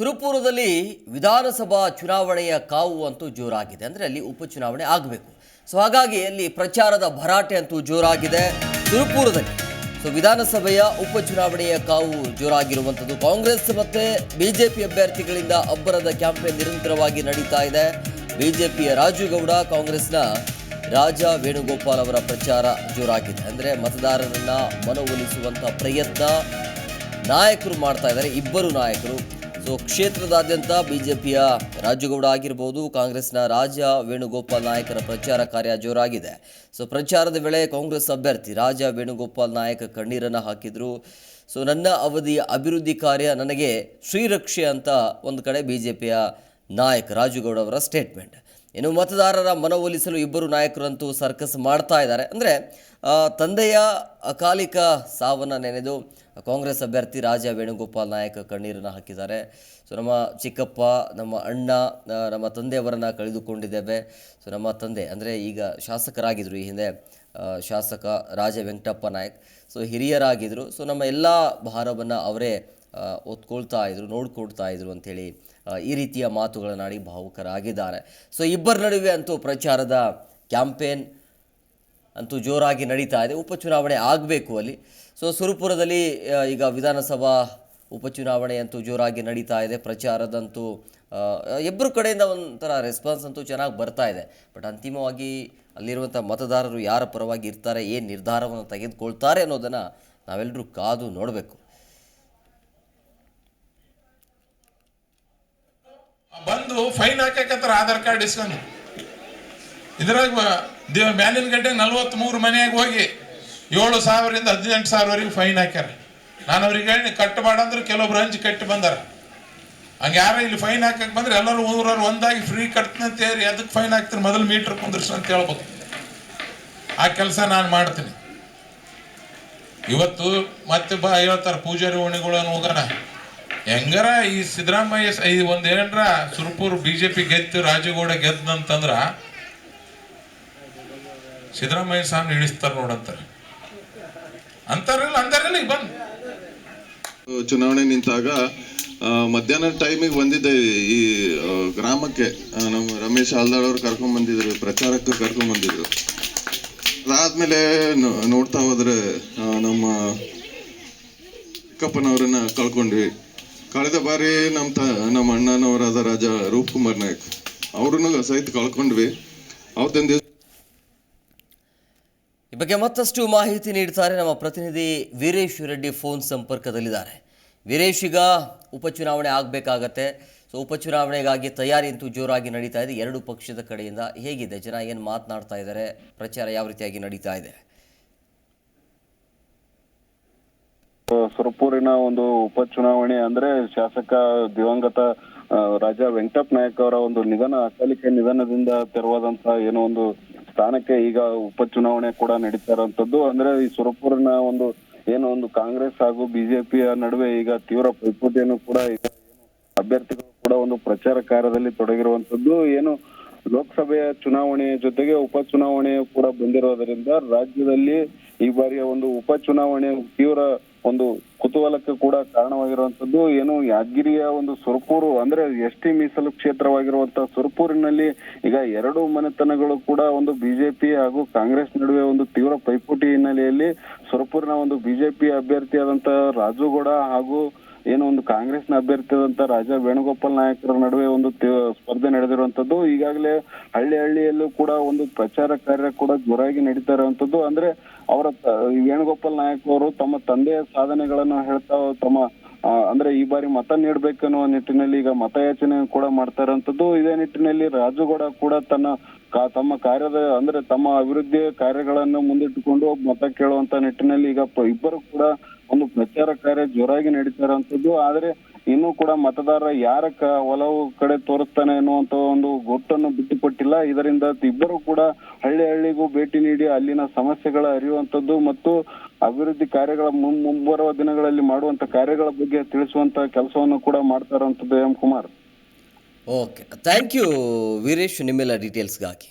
ಸುರಪುರದಲ್ಲಿ ವಿಧಾನಸಭಾ ಚುನಾವಣೆಯ ಕಾವು ಅಂತೂ ಜೋರಾಗಿದೆ. ಅಂದರೆ ಅಲ್ಲಿ ಉಪಚುನಾವಣೆ ಆಗಬೇಕು. ಸೊ ಹಾಗಾಗಿ ಅಲ್ಲಿ ಪ್ರಚಾರದ ಭರಾಟೆ ಅಂತೂ ಜೋರಾಗಿದೆ ಸುರಪುರದಲ್ಲಿ ಸೊ ವಿಧಾನಸಭೆಯ ಉಪಚುನಾವಣೆಯ ಕಾವು ಜೋರಾಗಿರುವಂಥದ್ದು. ಕಾಂಗ್ರೆಸ್ ಮತ್ತೆ ಪಿ ಅಭ್ಯರ್ಥಿಗಳಿಂದ ಅಬ್ಬರದ ಕ್ಯಾಂಪೇನ್ ನಿರಂತರವಾಗಿ ನಡೀತಾ ಇದೆ. ಬಿ ಜೆ ಪಿಯ ರಾಜುಗೌಡ ಕಾಂಗ್ರೆಸ್ನ ರಾಜ ವೇಣುಗೋಪಾಲ್ ಅವರ ಪ್ರಚಾರ ಜೋರಾಗಿದೆ. ಅಂದರೆ ಮತದಾರರನ್ನು ಮನವೊಲಿಸುವಂಥ ಪ್ರಯತ್ನ ನಾಯಕರು ಮಾಡ್ತಾ ಇದ್ದಾರೆ. ಇಬ್ಬರು ನಾಯಕರು ಸೊ ಕ್ಷೇತ್ರದಾದ್ಯಂತ ಬಿಜೆಪಿಯ ರಾಜುಗೌಡ ಆಗಿರ್ಬೋದು, ಕಾಂಗ್ರೆಸ್ನ ರಾಜ ವೇಣುಗೋಪಾಲ್ ನಾಯಕರ ಪ್ರಚಾರ ಕಾರ್ಯ ಜೋರಾಗಿದೆ. ಸೊ, ಪ್ರಚಾರದ ವೇಳೆ ಕಾಂಗ್ರೆಸ್ ಅಭ್ಯರ್ಥಿ ರಾಜ ವೇಣುಗೋಪಾಲ್ ನಾಯಕ ಕಣ್ಣೀರನ್ನು ಹಾಕಿದ್ರು. ಸೊ, ನನ್ನ ಅವಧಿಯ ಅಭಿವೃದ್ಧಿ ಕಾರ್ಯ ನನಗೆ ಶ್ರೀರಕ್ಷೆ ಅಂತ ಒಂದು ಕಡೆ ಬಿಜೆಪಿಯ ನಾಯಕ ರಾಜುಗೌಡ ಅವರ ಸ್ಟೇಟ್ಮೆಂಟ್ ಇನ್ನು ಮತದಾರರ ಮನವೊಲಿಸಲು ಇಬ್ಬರು ನಾಯಕರಂತೂ ಸರ್ಕಸ್ ಮಾಡ್ತಾ ಇದ್ದಾರೆ. ಅಂದರೆ ತಂದೆಯ ಅಕಾಲಿಕ ಸಾವನ್ನು ನೆನೆದು ಕಾಂಗ್ರೆಸ್ ಅಭ್ಯರ್ಥಿ ರಾಜ ವೇಣುಗೋಪಾಲ್ ನಾಯಕ ಕಣ್ಣೀರನ್ನು ಹಾಕಿದ್ದಾರೆ. ಸೊ, ನಮ್ಮ ಚಿಕ್ಕಪ್ಪ, ನಮ್ಮ ಅಣ್ಣ ನಮ್ಮ ತಂದೆಯವರನ್ನು ಕಳೆದುಕೊಂಡಿದ್ದೇವೆ. ಸೊ, ನಮ್ಮ ತಂದೆ, ಅಂದರೆ ಈಗ ಶಾಸಕರಾಗಿದ್ದರು ಈ ಹಿಂದೆ ಶಾಸಕ ರಾಜ ವೆಂಕಟಪ್ಪ ನಾಯಕ್. ಸೊ ಹಿರಿಯರಾಗಿದ್ದರು ಸೊ, ನಮ್ಮ ಎಲ್ಲ ಭಾರವನ್ನು ಅವರೇ ಆ, ಹೊತ್ಕೊಳ್ತಾ ಇದ್ರು ನೋಡ್ಕೊಳ್ತಾ ಇದ್ರು ಅಂಥೇಳಿ ಈ ರೀತಿಯ ಮಾತುಗಳನ್ನಾಡಿ ಭಾವುಕರಾಗಿದ್ದಾರೆ. ಸೊ ಇಬ್ಬರ ನಡುವೆ ಅಂತೂ ಪ್ರಚಾರದ ಕ್ಯಾಂಪೇನ್ ಅಂತೂ ಜೋರಾಗಿ ನಡೀತಾ ಇದೆ. ಉಪಚುನಾವಣೆ ಆಗಬೇಕು ಅಲ್ಲಿ. ಸೊ ಸುರಪುರದಲ್ಲಿ ಈಗ ವಿಧಾನಸಭಾ ಉಪಚುನಾವಣೆ ಅಂತೂ ಜೋರಾಗಿ ನಡೀತಾ ಇದೆ. ಪ್ರಚಾರದಂತೂ ಇಬ್ಬರು ಕಡೆಯಿಂದ ಒಂಥರ ರೆಸ್ಪಾನ್ಸ್ ಅಂತೂ ಚೆನ್ನಾಗಿ ಬರ್ತಾ ಇದೆ. ಬಟ್ ಅಂತಿಮವಾಗಿ ಅಲ್ಲಿರುವಂಥ ಮತದಾರರು ಯಾರ ಪರವಾಗಿ ಇರ್ತಾರೆ ಏನು ನಿರ್ಧಾರವನ್ನು ತೆಗೆದುಕೊಳ್ತಾರೆ ಅನ್ನೋದನ್ನು ನಾವೆಲ್ಲರೂ ಕಾದು ನೋಡಬೇಕು. ಬಂದು ಫೈನ್ ಹಾಕಕತ್ತಾರ ಆಧಾರ್ ಕಾರ್ಡ್ ಇಸ್ಕೊಂಡು. ಇದ್ರಾಗ ದೇವ ಮ್ಯಾಲಿನ ಗಡ್ಡೆ ನಲ್ವತ್ಮೂರು ಮನೆಯಾಗ ಹೋಗಿ ಏಳು ಸಾವಿರದಿಂದ ಹದಿನೆಂಟು ಸಾವಿರವರೆಗೆ ಫೈನ್ ಹಾಕ್ಯಾರ. ನಾನು ಅವ್ರಿಗೆ ಹೇಳಿ ಕಟ್ಟು ಮಾಡಂದ್ರೆ ಕೆಲವೊಬ್ರು ಹಂಚಿ ಕಟ್ಟಿ ಬಂದಾರ. ಹಂಗೆ ಯಾರ ಇಲ್ಲಿ ಫೈನ್ ಹಾಕಕ್ ಬಂದ್ರೆ ಎಲ್ಲರೂ ಊರವ್ರು ಒಂದಾಗಿ ಫ್ರೀ ಕಟ್ತೀನಿ ಅಂತ ಹೇಳಿ ಅದಕ್ಕೆ ಫೈನ್ ಹಾಕ್ತಾರೆ? ಮೊದಲು ಮೀಟರ್ ಕುಂದ್ರಿಸಿ ಅಂತ ಹೇಳ್ಬೋದು. ಆ ಕೆಲಸ ನಾನು ಮಾಡ್ತೀನಿ. ಇವತ್ತು ಮತ್ತೆ ಬಾ ಹೇಳ್ತಾರ ಪೂಜಾರಿ ಓಣಿಗಳನ್ನು ಹೋಗೋಣ. ಹೆಂಗಾರ ಈ ಸಿದ್ದರಾಮಯ್ಯ ಈ ಒಂದ್ ಏನರ ಸುರಪುರ್ ಬಿಜೆಪಿ ಗೆದ್ದು ರಾಜಗೌಡ ಗೆದ್ದಂತಂದ್ರ ಸಿದ್ದರಾಮಯ್ಯ ಸಹ ಇಳಿಸ್ತಾರ ನೋಡಂತಾರೆ ಅಂತಾರಲ್ಲ ಅಂತಾರಲ್ಲ ಈಗ ಬಂದ್. ಚುನಾವಣೆ ನಿಂತಾಗ ಮಧ್ಯಾಹ್ನ ಟೈಮಿಗೆ ಬಂದಿದ್ದೆ ಈ ಗ್ರಾಮಕ್ಕೆ ನಮ್ಮ ರಮೇಶ್ ಹಾಲ್ದಾಳ್ ಅವ್ರು ಕರ್ಕೊಂಡ್ ಬಂದಿದ್ರು, ಪ್ರಚಾರಕ್ಕೆ ಕರ್ಕೊಂಡ್ ಬಂದಿದ್ರು. ಅದಾದ್ಮೇಲೆ ನೋಡ್ತಾ ಹೋದ್ರೆ ನಮ್ಮ ಚಿಕ್ಕಪ್ಪನವ್ರನ್ನ ಕಳ್ಕೊಂಡ್ವಿ. ಕಳೆದ ಬಾರಿ ನಮ್ಮ ತ ನಮ್ಮ ಅಣ್ಣನವರಾದ ರಾಜ ರೂಪ್ ಕುಮಾರ್ ನಾಯಕ್ ಅವ್ರನ್ನ ಸಹಿತ ಕಳ್ಕೊಂಡ್ವಿ. ಅವತ್ತಿನ ದಿವಸ ಈ ಬಗ್ಗೆ ಮತ್ತಷ್ಟು ಮಾಹಿತಿ ನೀಡ್ತಾರೆ ನಮ್ಮ ಪ್ರತಿನಿಧಿ ವೀರೇಶ್ ರೆಡ್ಡಿ ಫೋನ್ ಸಂಪರ್ಕದಲ್ಲಿದ್ದಾರೆ. ವೀರೇಶ್ ಈಗ ಉಪಚುನಾವಣೆ ಆಗಬೇಕಾಗತ್ತೆ. ಸೊ ಉಪಚುನಾವಣೆಗಾಗಿ ತಯಾರಿ ಅಂತೂ ಜೋರಾಗಿ ನಡೀತಾ ಇದೆ. ಎರಡು ಪಕ್ಷದ ಕಡೆಯಿಂದ ಹೇಗಿದೆ? ಜನ ಏನು ಮಾತನಾಡ್ತಾ ಇದ್ದಾರೆ? ಪ್ರಚಾರ ಯಾವ ರೀತಿಯಾಗಿ ನಡೀತಾ ಇದೆ? ಸುರಪೂರಿನ ಒಂದು ಉಪಚುನಾವಣೆ ಅಂದ್ರೆ ಶಾಸಕ ದಿವಂಗತ ರಾಜ ವೆಂಕಟಪ್ಪ ನಾಯಕ್ ಅವರ ಒಂದು ನಿಧನ, ಅಕಾಲಿಕ ನಿಧನದಿಂದ ತೆರವಾದಂತಹ ಏನೋ ಒಂದು ಸ್ಥಾನಕ್ಕೆ ಈಗ ಉಪಚುನಾವಣೆ ಕೂಡ ನಡೀತಾ ಇರುವಂತದ್ದು ಅಂದ್ರೆ ಈ ಸುರಪೂರಿನ ಒಂದು ಏನೋ ಒಂದು ಕಾಂಗ್ರೆಸ್ ಹಾಗೂ ಬಿಜೆಪಿಯ ನಡುವೆ ಈಗ ತೀವ್ರ ಪೈಪೋಟಿಯನ್ನು ಕೂಡ ಈಗ ಅಭ್ಯರ್ಥಿಗಳು ಕೂಡ ಒಂದು ಪ್ರಚಾರ ಕಾರ್ಯದಲ್ಲಿ ತೊಡಗಿರುವಂತದ್ದು ಏನು ಲೋಕಸಭೆಯ ಚುನಾವಣೆಯ ಜೊತೆಗೆ ಉಪಚುನಾವಣೆ ಕೂಡ ಬಂದಿರೋದರಿಂದ ರಾಜ್ಯದಲ್ಲಿ ಈ ಬಾರಿಯ ಒಂದು ಉಪಚುನಾವಣೆ ತೀವ್ರ ಒಂದು ಕುತೂಹಲಕ್ಕೆ ಕೂಡ ಕಾರಣವಾಗಿರುವಂತದ್ದು ಏನು ಯಾದಗಿರಿಯ ಒಂದು ಸುರಪೂರು, ಅಂದ್ರೆ ಎಸ್ ಟಿ ಮೀಸಲು ಕ್ಷೇತ್ರವಾಗಿರುವಂತ ಸುರಪೂರಿನಲ್ಲಿ ಈಗ ಎರಡು ಮನೆತನಗಳು ಕೂಡ ಒಂದು ಬಿಜೆಪಿ ಹಾಗೂ ಕಾಂಗ್ರೆಸ್ ನಡುವೆ ಒಂದು ತೀವ್ರ ಪೈಪೋಟಿ ಹಿನ್ನೆಲೆಯಲ್ಲಿ ಸುರಪೂರಿನ ಒಂದು ಬಿಜೆಪಿ ಅಭ್ಯರ್ಥಿಯಾದಂತಹ ರಾಜುಗೌಡ ಹಾಗೂ ಏನು ಒಂದು ಕಾಂಗ್ರೆಸ್ನ ಅಭ್ಯರ್ಥಿಯಾದಂತ ರಾಜಾ ವೇಣುಗೋಪಾಲ್ ನಾಯಕರ ನಡುವೆ ಒಂದು ಸ್ಪರ್ಧೆ ನಡೆದಿರುವಂತದ್ದು ಈಗಾಗಲೇ ಹಳ್ಳಿ ಹಳ್ಳಿಯಲ್ಲೂ ಕೂಡ ಒಂದು ಪ್ರಚಾರ ಕಾರ್ಯ ಕೂಡ ಜೋರಾಗಿ ನಡೀತಾ ಇರುವಂತದ್ದು ಅಂದ್ರೆ ಅವರ ವೇಣುಗೋಪಾಲ್ ನಾಯಕ್ ಅವರು ತಮ್ಮ ತಂದೆಯ ಸಾಧನೆಗಳನ್ನು ಹೇಳ್ತಾ, ತಮ್ಮ ಅಂದ್ರೆ ಈ ಬಾರಿ ಮತ ನೀಡಬೇಕನ್ನುವ ನಿಟ್ಟಿನಲ್ಲಿ ಈಗ ಮತಯಾಚನೆ ಕೂಡ ಮಾಡ್ತಾ ಇರುವಂತದ್ದು ಇದೇ ನಿಟ್ಟಿನಲ್ಲಿ ರಾಜುಗೌಡ ಕೂಡ ತನ್ನ ತಮ್ಮ ಕಾರ್ಯದ, ಅಂದ್ರೆ ತಮ್ಮ ಅಭಿವೃದ್ಧಿ ಕಾರ್ಯಗಳನ್ನು ಮುಂದಿಟ್ಟುಕೊಂಡು ಮತ ಕೇಳುವಂತ ನಿಟ್ಟಿನಲ್ಲಿ ಈಗ ಇಬ್ಬರು ಕೂಡ ಒಂದು ಪ್ರಚಾರ ಕಾರ್ಯ ಜೋರಾಗಿ ನಡೀತಾ ಇರುವಂತದ್ದು ಆದ್ರೆ ಇನ್ನೂ ಕೂಡ ಮತದಾರ ಯಾರ ಒಲವು ಕಡೆ ತೋರಿಸ್ತಾನೆ ಅನ್ನುವಂತ ಒಂದು ಗುಟ್ಟನ್ನು ಬಿಟ್ಟುಕೊಟ್ಟಿಲ್ಲ. ಇದರಿಂದ ಇಬ್ಬರು ಕೂಡ ಹಳ್ಳಿ ಹಳ್ಳಿಗೂ ಭೇಟಿ ನೀಡಿ ಅಲ್ಲಿನ ಸಮಸ್ಯೆಗಳ ಅರಿಯುವಂತದ್ದು ಮತ್ತು ಅಭಿವೃದ್ಧಿ ಕಾರ್ಯಗಳ ಮುಂಬರುವ ದಿನಗಳಲ್ಲಿ ಮಾಡುವಂತ ಕಾರ್ಯಗಳ ಬಗ್ಗೆ ತಿಳಿಸುವಂತ ಕೆಲಸವನ್ನು ಕೂಡ ಮಾಡ್ತಾರಂತದ್ದು M Kumar. Okay thank you Veeresh ನಿಮ್ಮೆಲ್ಲ ಡೀಟೇಲ್ಸ್ಗಾಗಿ